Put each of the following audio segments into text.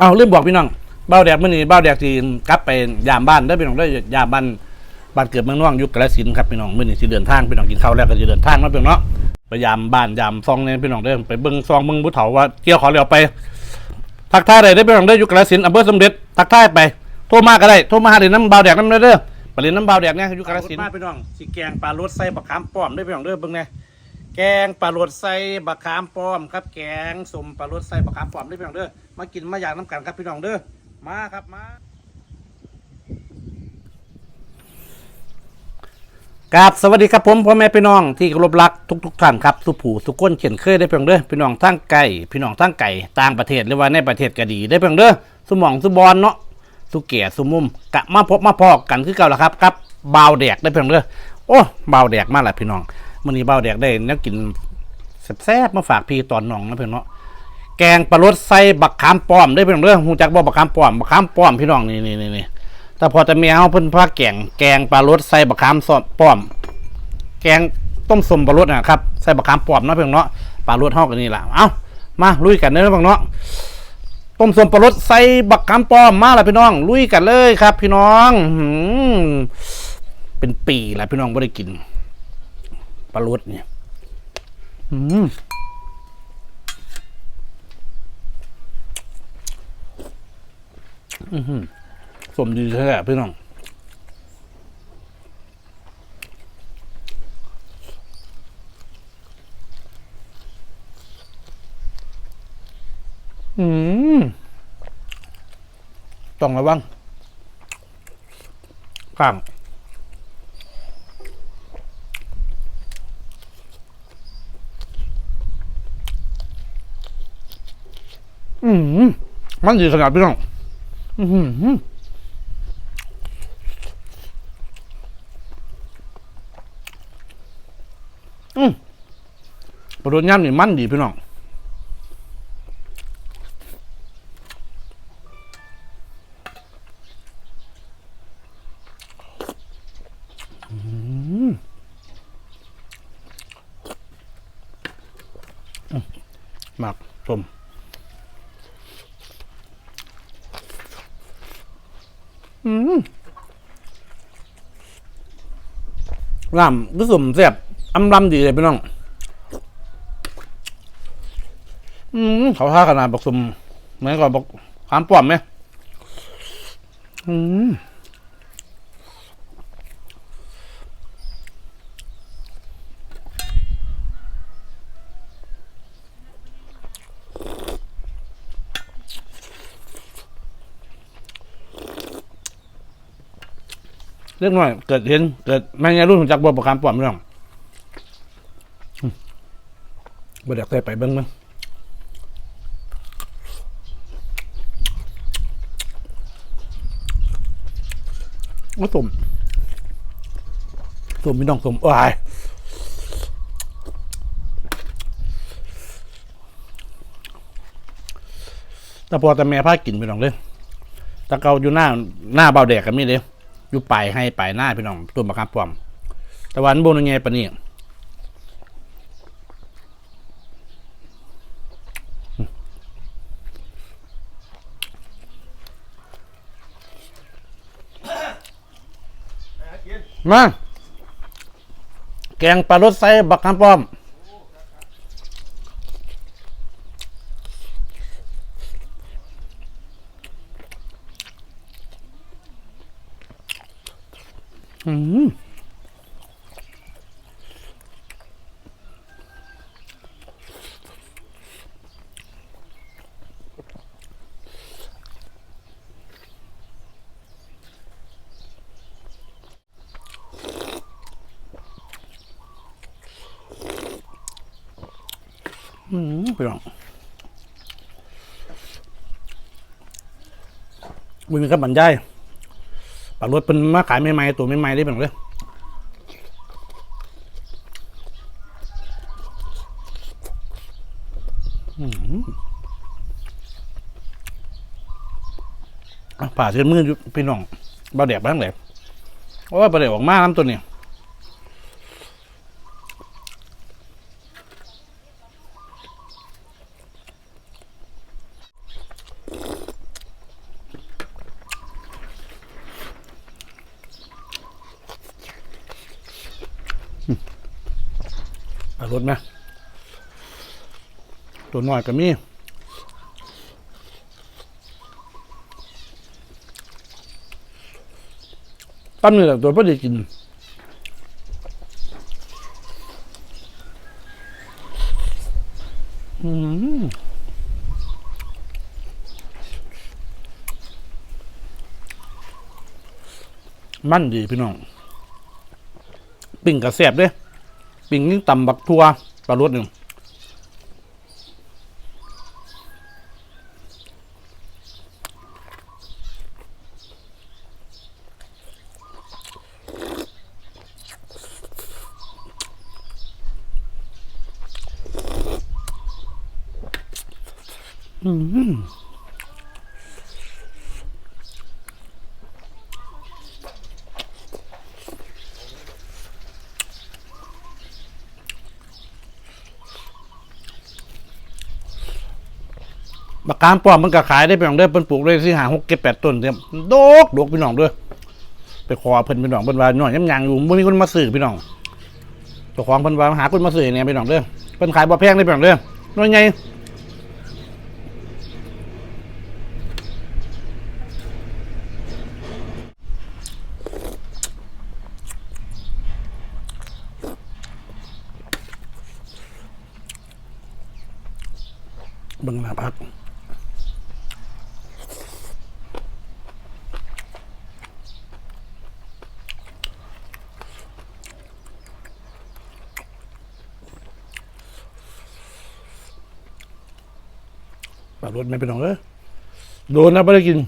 เอาลืมบอกพี่น้องเบ้าแดกมื่อนี้เบ้าแดกที่กลับไปยามบ้านได้พี่น้องได้ยามบ้านบ้านเกิดเมืองน่องยุคกระสินครับพี่น้องมื่อนี้สิเดินทางพี่น้องกินข้าวแล้วก็จะเดินทางเนาะพี่น้องเนาะไปยามบ้านยามซองเนี่ยพี่น้องเด้ไปเบิ่งซองเบิ่งผู้เฒ่าว่าเกี่ยวขอเรียวไปทักทายได้ได้พี่น้องได้ยุคกระสินอำเภอสมเด็จทักทายไปโทรมาก็ได้โทรมาหาเดี๋ยวน้ำเบ้าแดกน้ำเด้อปเรียนน้ำเบ้าแดกเนี่ยยุคกระสินมาพี่น้องสิแกงปลารสใส่บักขามป้อมได้พี่น้องเด้อเบิ่งแน่แกงปลารดใส่บะขามป้อมครับ แกงสมปลารดใส่บะขามป้อมได้พี่น้องเด้อ มากินมาอยากน้ำกันครับพี่น้องเด้อมาครับมากราบสวัสดีครับผมพ่อแม่พี่น้องที่เคารพรักทุกทุกๆท่านครับสุผูสุก้นเขียนเคยได้เพียงเด้อพี่น้องทั้งไก่พี่น้องทั้งไก่ต่างประเทศหรือว่าในประเทศก็ดีได้เพียงเด้อสมองสุบอลเนาะสุเกียสุมุมกะมาพบมาพอกันคือเก่าแล้วครับครับเบาแดกได้เพียงเด้อโอ้เบาแดกมากแหละพี่น้องมื้อนี้เบาแดกได้แนวกินแซ่บๆมาฝากพี่ตอนน้องนะเพียงเนาะ แกงปลารสใส่บักขามป้อมได้เป็นเรื่องหูจักบ่บักขามป้อมบักขามป้อมพี่น้องนี่นี่นี่แต่พอจะมีเอาเพิ่นพาแกงแกงปลารสใส่บักขามซอมป้อม แกงต้มสมปลารสนะครับใส่บักขามป้อมเนาะเพียงเนาะปลารสเฮากันนี่แหละเอ้ามาลุยกันเด้อพี่น้องต้มสมปลารสใส่บักขามป้อมมาละพี่น้อง ลุยกันเลยครับ พี่น้องหืมเป็นปีแล้วพี่น้องบ่ได้กินปลารสเนี่ยอืม สมดีแท้พี่น้องอืมต้องระวังข้างอืมมันดีขนาดพี่น้อง อืมปลาโดนย่ำนี่มันดีพี่น้องหมักสม อืม ลำก็สมเสียบอำลำดีเลยพี่น้อง อืมเขาท่าขนาดบอกสมเหมือนกับบอกขามป้อมไหมอืม เล็กน้อยเกิดเห็นเกิดแม่งรุ่นของจักรบบอกขามป้อมพี่องบ่ได้เคยไปเบิ้งมั้งก็สมสมพี่น้องสมวายแต่พอแต่แม่พากินพี่น้องเลยตะเกาอยู่หน้าหน้าเบาแดกกันนี่เลย อยู่ปลายให้ปลายหน้าพี่น้องตัวบักคำปลอมแต่วันโบนไงปะนี่มาแกงปลารสไส้บักคำปลอม อืม อืมพี่น้องมึงก็บรรยายปลารถเป็นมาขายใหม่ๆตัวใหม่ๆได้เป็นเลยอืมอะผ่าเส้นมือพี่น้องบาแดกบ้างเลยโอ้ยบาแดกออกมาน้ำตัวนี้ เอารถไหมตัวน้อยก็มีตั้มนี่แหละตัวพอดีกินอืมมันดีพี่น้อง ปิ่งกระแสบเด้ ปิ่งต่ำบักทัวปลารสหนึ่ง บักกามป้อมมันก็ขายได้ไปน้องเด้อเพิ่นปลูกได้สิหาหกเก็บแปดต้นเต็มโดกโดกพี่น้องเด้อไปขอเพิ่นพี่น้องเพิ่นว่าน้อยยำยางอยู่บ่มีคนมาซื้อพี่น้องเจ้าของเพิ่นว่าหาคนมาซื้อเนี่ยพี่น้องเด้อเพิ่นขายบ่แพงได้พี่น้องเด้อน้อยใหญ่บิ่งหน้าพัก ปรับรถไม่เป็นหรอกเออโดนนะไม่ได้กิน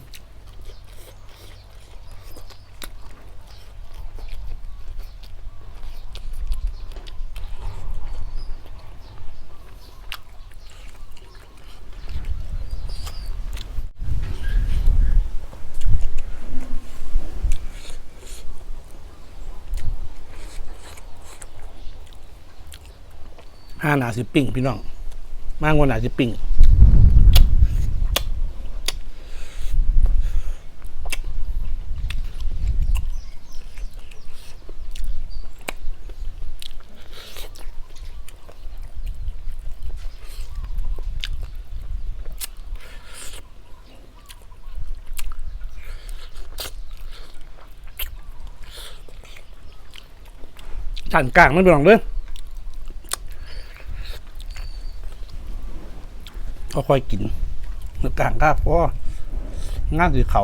ห้าหนาสิปิ้งพี่น้อง มากกว่าหนาสิปิ้ง ฉันกลางไม่เป็นหรอกเด้อค่อยๆกินเนื้อกลางข้าเพราะว่างานสีเขา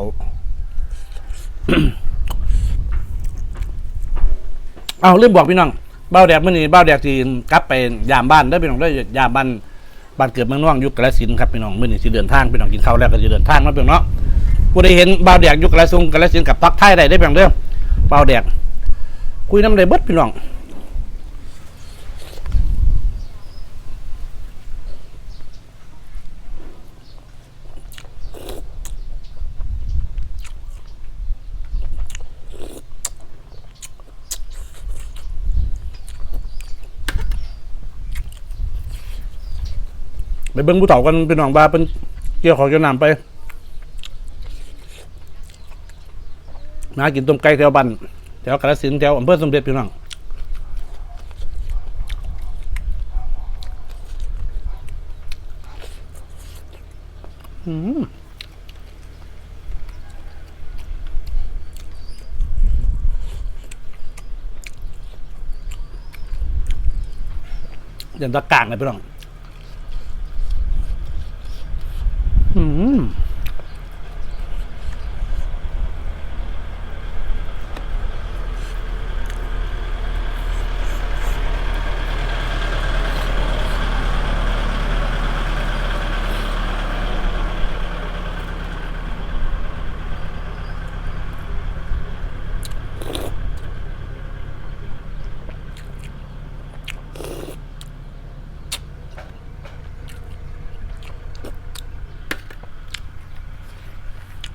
เอาเรื่องบอกพี่น้องเบ้าแดดเมื่อนี้เบ้าแดดที่กลับไปยามบ้านได้พี่น้องได้ยามบ้านบ้านเกิดเมืองน่องยุคกระสินครับพี่น้องเมื่อนี้ที่เดินทางพี่น้องกินข้าวแล้วก็จะเดินทางแล้วพี่น้องเนาะผู้ใดเห็นเบ้าแดดยุคกระซุงกระสินกับพักไทยได้ได้พี่น้องเด้อเบ้าแดดคุยน้ำได้เบิดพี่น้อง ไปเบิ้งผู้เฒ่ากันเป็นหนองบาเป็นเกี่ยวของเกี่ยวน้ำไปมากินต้มไก่แถวบ้านแถวกาฬสินธุ์แถวอำเภอสมเด็จพี่น้องอืมเดี๋ยวตะกางเลยพี่น้อง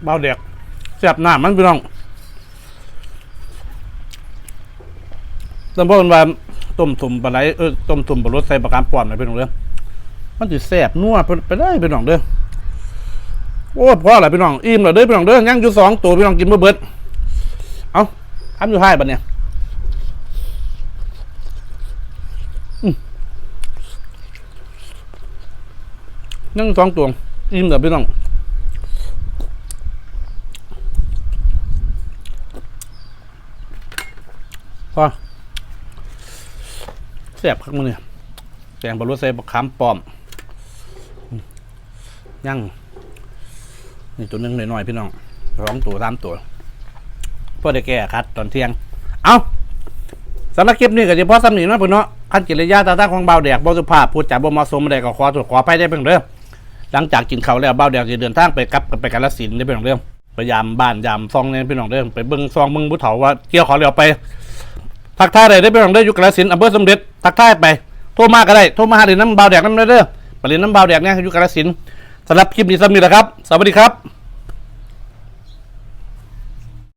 เบาเด็กแสบหน้ามันพี่น้องต้มพ่อเป็นว่าต้มสุ่มปลาไหลเออต้มสุ่มปลารสใส่ปลาการป่อนไปอยพี่น้องเด้อมันจะแสบนัวไปได้พี่น้องเด้อโอ้พ่ออะไรพี่น้องอิ่มเหรอเด้อพี่น้องเด้อย่างอยู่สองตัวพี่น้องกินเมื่อเบิดเอาทำอยู่ท้ายบัดเนี่ยนั่งสองตัวอิ่มเหรอพี่น้อง แซ่บคักมือเนี่ยแกงบะรดใส่บักขามปอมยังนี่ตัวหนึงหน่อยๆพี่น้องสองตัวสามตัวเพื่อได้แก้คัดตอนเที่ยง เอาสำหรับคลิปนี้ก็จะพอสำนีนาะเพื่นเนาะขั้นกิริยาตาตั้งของเบาแดกบาสุภาพพูดจาบ่เหมาะสมใดก็ขอตรวจขอไปได้เพียงเด้อหลังจากกินข้าวแล้วเบาแดกจะเดินทางไปกับไปกาฬสินได้เพียงเด้อพยายามบ้านยามซองเนี่ยพี่น้องเด้อไปเบิ่งซองเบิ่งผู้เฒ่าว่าเกี่ยวขอเรียวไป ทักทายได้ได้ไปลองได้อยู่กระสินอำเภอสมเด็จทักทายไปโทรมาก็ได้โทรมาหาเดี๋ยนน้ำเบาแดกน้ำเด้อไปเรียนน้ำเบาแดกเนี่ยอยู่กระสินสำหรับคลิปนี้สำนีแหละครับ สวัสดีครับ